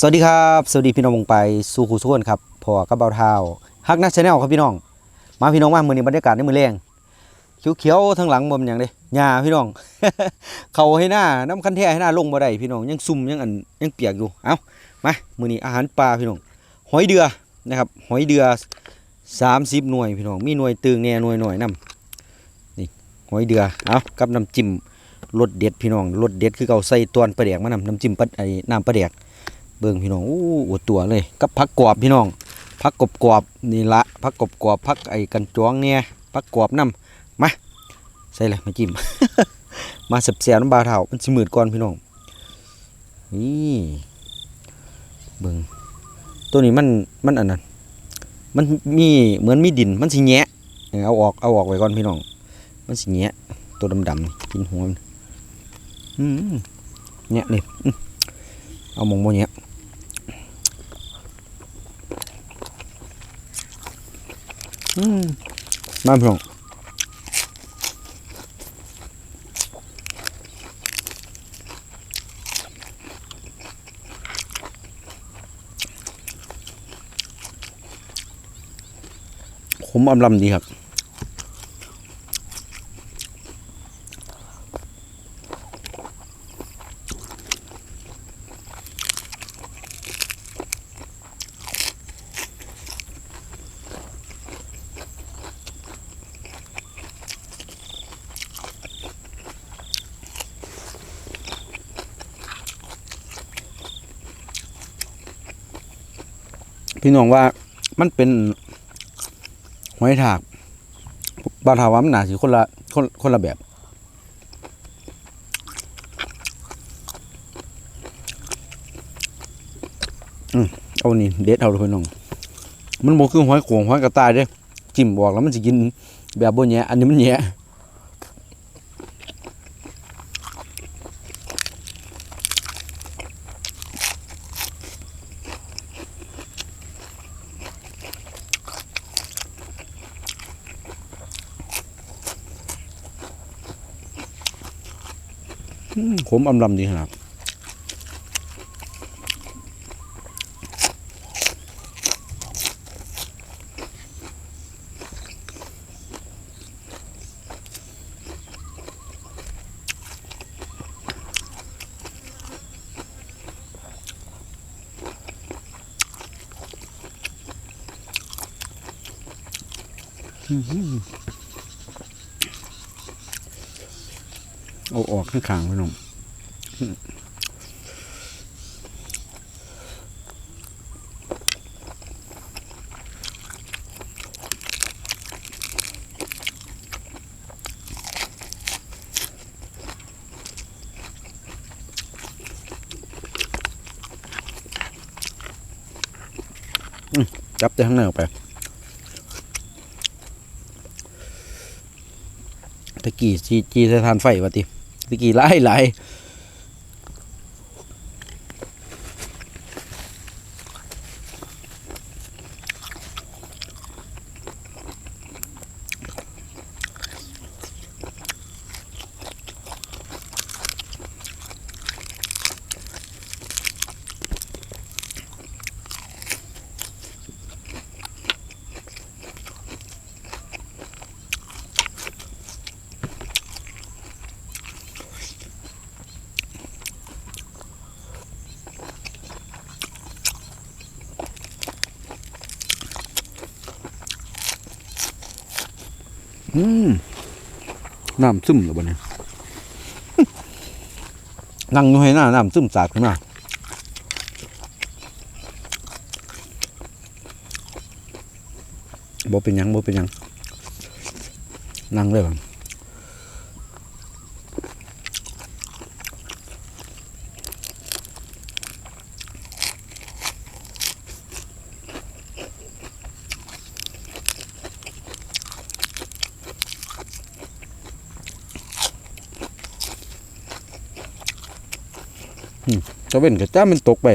สวัสดีครับ สวัสดีพี่น้องวงไปสู่คู่ส่วนครับพอกับเบาเท้าฮักนักชาแนลครับพี่น้อง มาพี่น้องมามือนี้บรรยากาศในมือแรงเขียวๆทางหลังบ่มอย่างเด้หญ้าพี่น้อง เขาให้หน้าน้ำคันแท้ให้หน้าลงบ่ได้พี่น้องยังซุ่มยังอันยังเปียกอยู่เอ้ามามือนี้อาหารปลาพี่น้องหอยเดือนะครับหอยเดือ30หน่วยพี่น้องมีหน่วยตึงแน่หน่วยหน่อยนํนี่หอยเดือเอ้ากับน้ำจิ้มรสเด็ดพี่น้องรสเด็ดคือเก่าใส่ตวนปลาแดกมานำน้ำจิ้มปลาไอ้น้ำปลาแดก เบิ่งพี่น้องอู้อวดตัวเลยกับผักกรอบพี่น้องผักกรอบกรอบนี่ละผักกรอบกรอบๆผักไอ้กันจ้วงเนี่ยผักกรอบน้ำมาใส่เลยมาจิ้ม มาเสียบเสียน้ำบาเท่ามันสิมืดก่อนพี่น้องนี่เบิ่งตัวนี้มันมันอันนั้นมันมีเหมือนมีดินมันสิแงะเออเอาออกเอาออกไว้ก่อนพี่น้อง มันสิแงะตัวดำๆนี่กินหัวมันอืมแงะนี่อื้อเอามองโมแงะ มมาพี่น้องขมอำลำดีครับ พี่น้องว่ามันเป็นหอยถากบาทาว่ามันหนาสิคนละคนคนละแบบอืมเอานี่เด็ดเอาเลยพี่น้องมันบ่คือหอยโขงหอยกระต่ายเด้จิ้มบอกแล้วมันสิกินแบบบ่แย่อันนี้มันแย่ ขมอำลำดีขนาดเอาออกข้างๆพี่น้อง จับแต่ข้างในออกไป ตะกี้จีจีสถานไฟวะติ ตะกี้ไล่ไล่ อืมน้ำซึมเหรือบ่เนี่ยนั่งอยู่ให้หน้าน้ำซึมสาดขึ้นมาบ่เป็นยังบ่เป็นยังนั่งเลยบัง จะเว้นกับจ้ามันตกไป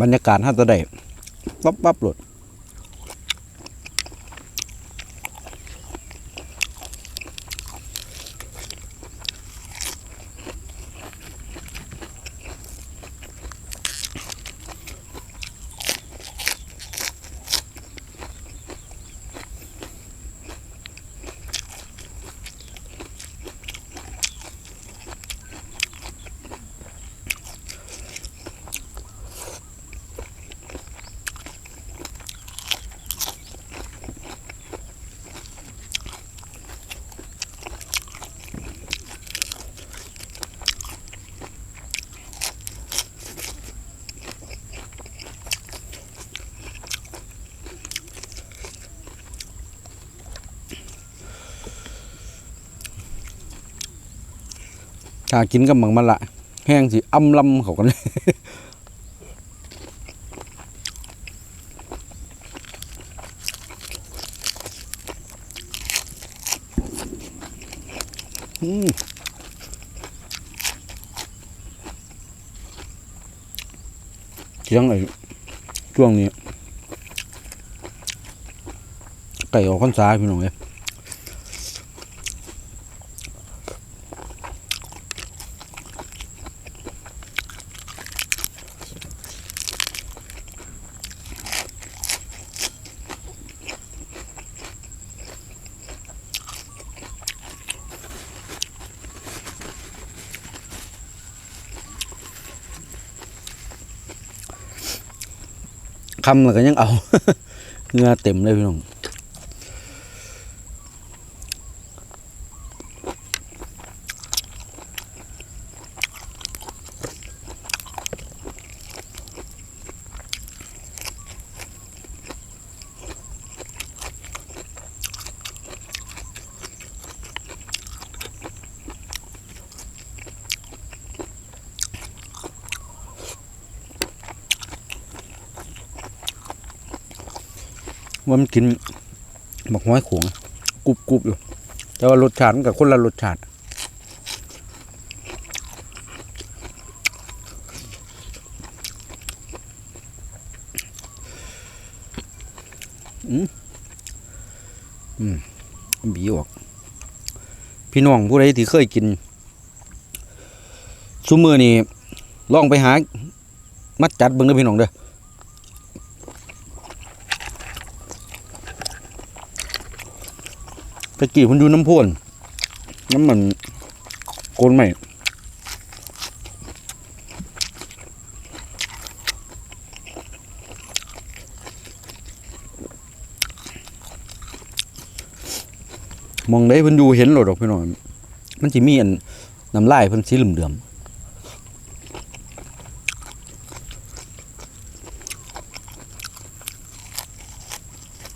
บรรยากาศห้าตะได้ปั๊บปั๊บหลด ถ้ากินกับหมังมันละ แห้งสิอ้ำลำเขากันเลยอืมเที่ยงไอ้ช่วงนี้ไก่ออกข้นซ้ายพี่น้องเลย คำแล้วก็ยังเอาเงือเต็มเลยพี่น้อง ว่ามันกินบักห้อยขวงกรุบกรุบอยู่ แต่ว่ารสชาติมันกับคนละรสชาติอืมอืมบีออก พี่น้องผู้ใดที่เคยกินซุมือนี่ลองไปหามัดจัดเบิ่งเด้อพี่น้องเด้อ ตะกี้มันอยู่น้ำพ่นน้ำมันโกนใหม่มองได้เพิ่นอยู่เห็นโหลดอกพี่น้องมันจะมีอันน้ำลายเพิ่นสีเหลืองเดือมอืมอืม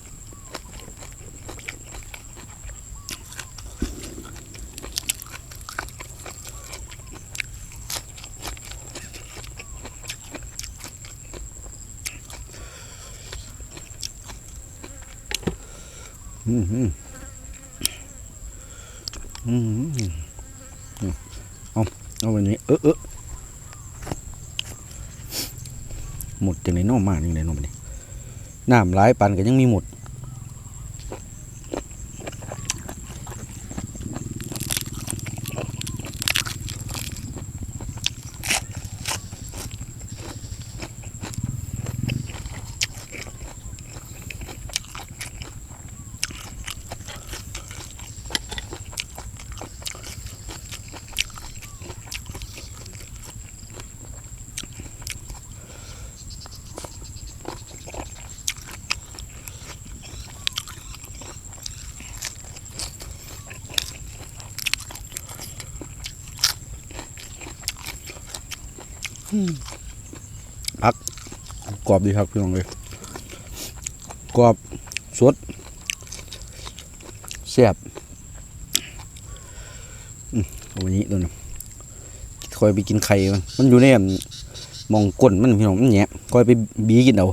อืมอืม เอาเอาวันนี้ เออเออหมดจังไหนนอกมากจังไหนน้อมนี่น้ำหลายปันก็ยังมีหมด กกรอบดีครับพี่น้องเลยกรอบสดแซ่บอันนี้ตัวนี้คอยไปกินไข่มันอยู่ในมองก้นมันพี่น้องมันแหนคอยไปบีกินเอา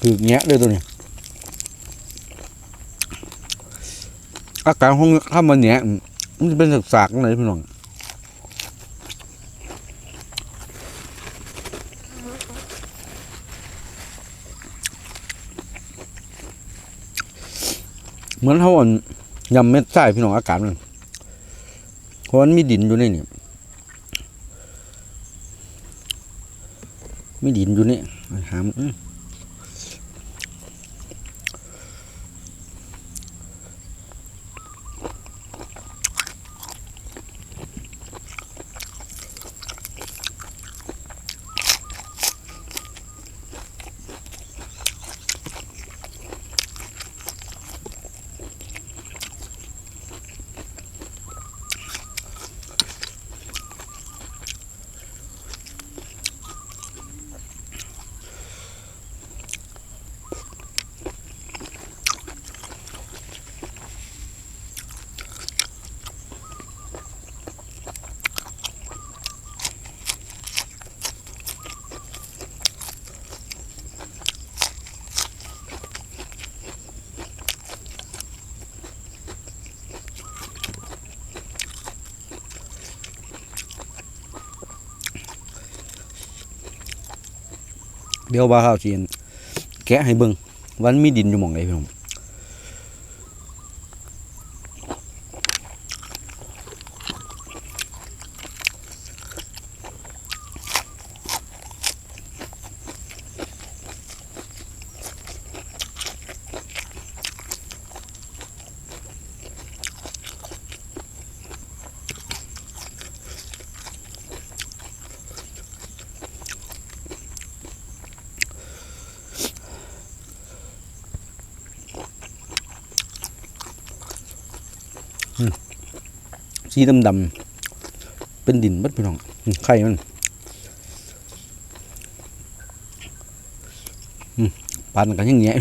คือแงะเลยตัวนี้อาการของข้ามันแงะอืมมันจะเป็นสากๆอะไรพี่น้องเหมือนเขาอ่อนยำเม็ดไส้พี่น้องอากาศมันเพราะมันมีดินอยู่ในนี่ ไม่ดินอยู่นี่หาม เดี๋ยวบ่าวข้าวจีนแกะให้เบิ่งวันมีดินอยู่หม่องไหนพี่น้อง สีดำดำๆเป็นดินเบัดพี่น้องไข่มันปานกันยังเงี้ย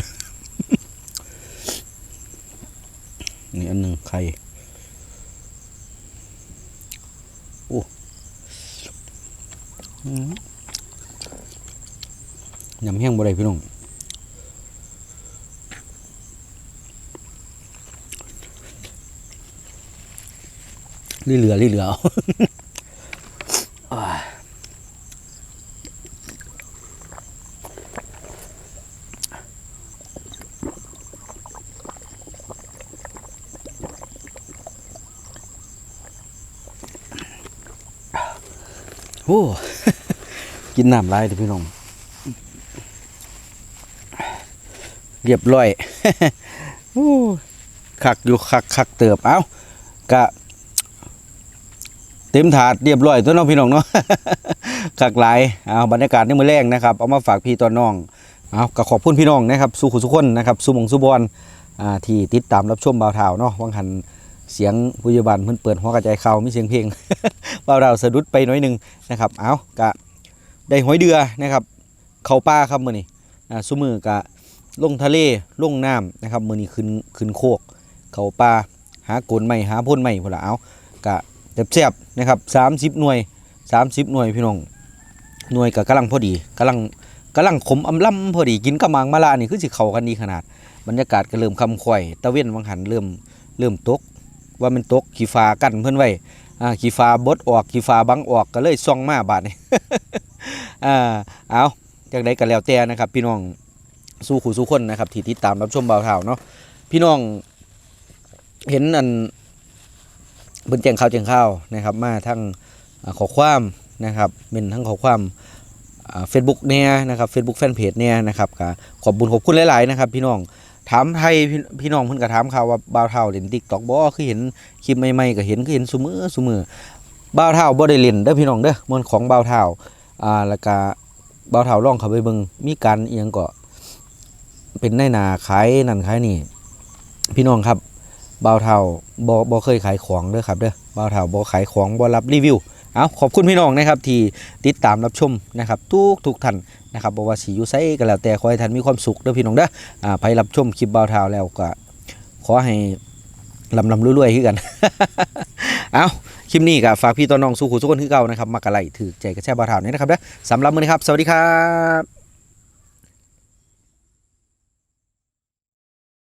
นี่อันหนึ่งไข่โอ้อืมยำแห้งบ่ได้พี่น้อง เหลือๆเหลือๆเอาอ่าโอ้กินน้ำลายเด้อพี่น้องเรียบร้อยโอ้คักอยู่คักคักเติบ เอ้ากะเต็มถาดเรียบร้อยตัวน้องพี่น้องเนาะคักหลายเอาบรรยากาศในมือแรงนะครับเอามาฝากพี่ตอนน้องเอาก็ขอบคุณพี่น้องนะครับสู้ขุสุขคนนะครับสู้มงสู้บอลอ่าที่ติดตามรับชมบ่าวเท่าเนาะวังหันเสียงผู้ยาบาลเพิ่นเปิดหัวกระจายข่าวมีเสียงเพลงบ่าวเท่าสะดุดไปน้อยหนึงนะครับเอากะได้หอยเดือนะครับ เข้าป่าครับมือนี้อ่าซุมือกะลงทะเลลงน้ำนะครับมือนี้ขึ้นขึ้นโคก เข้าป่าหาโกนใหม่หาพ่นใหม่พุ่นละเอากะ แซ่บๆนะครับสามิบหน่วยสามิบหน่วยพี่น้องหน่วยกับกำลังพอดีกำลังกำลังขมอำล่ำพอดีกินกับหมางมะละนี่คือสิเข้ากันดีขนาด บรรยากาศก็เริ่มคำข่อยตะเว้นวังหันเริ่มเริ่มตก ว่ามันตกขี้ฟ้ากันเพิ่นไว้อ่าขี้ฟ้าบดออกขี้ฟ้าบังออกก็เลยส่องมาบาดนี้อ่าเอาจากใดก็แล้วแต่นะครับ พี่น้องสู้ขู่สู้คนนะครับที่ติดตามรับชมเบาเท่าเนาะพี่น้องเห็นอัน เบิ่นแจ้งข่าวแจ้งข่าวนะครับ มาทั้งขอความนะครับเป็นทั้งขอความเฟซบุ๊กเนี่ยนะครับเฟซบุ๊กแฟนเพจเนี่ยนะครับก็ขอบบุญขอบคุณหลายๆนะครับพี่น้องถามไทยพี่น้องเพิ่นก็ถามข่าวว่าบ่าวเท่าเล่น TikTok บ่คือเห็นคลิปใหม่ๆก็เห็นคือเห็นซุมือซุมือบ่าวเท่าบ่ได้เล่นเด้อพี่น้องเด้อมันของบ่าวเท่าอ่าแล้วก็บ่าวเท่าลองเข้าไปเบิ่งมีการเอียงก็เป็นในหนาขายนั่นขายนี่พี่น้องครับ บ่าวเท่าบ่บ่เคยขายของเด้อครับเด้อบ่าวเท่าบ่ขายของบ่รับรีวิวเอาขอบคุณพี่น้องนะครับที่ติดตามรับชมนะครับทุกทุกท่านนะครับบ่ว่าสิอยู่ไสก็แล้วแต่ขอให้ท่านมีความสุขเด้อพี่น้องเด้ออ่าไปรับชมคลิปบ่าวเท่าแล้วก็ขอให้ลำลำรวยๆคือกัน เอาคลิปนี้ก็ฝากพี่ต้อนน้องสู่ขู่ทุกคนคือเก่านะครับมากระไลถือใจกระแช่บ่าวเท่านี้นะครับเด้อสำหรับมื้อนี้ครับ สวัสดีครับ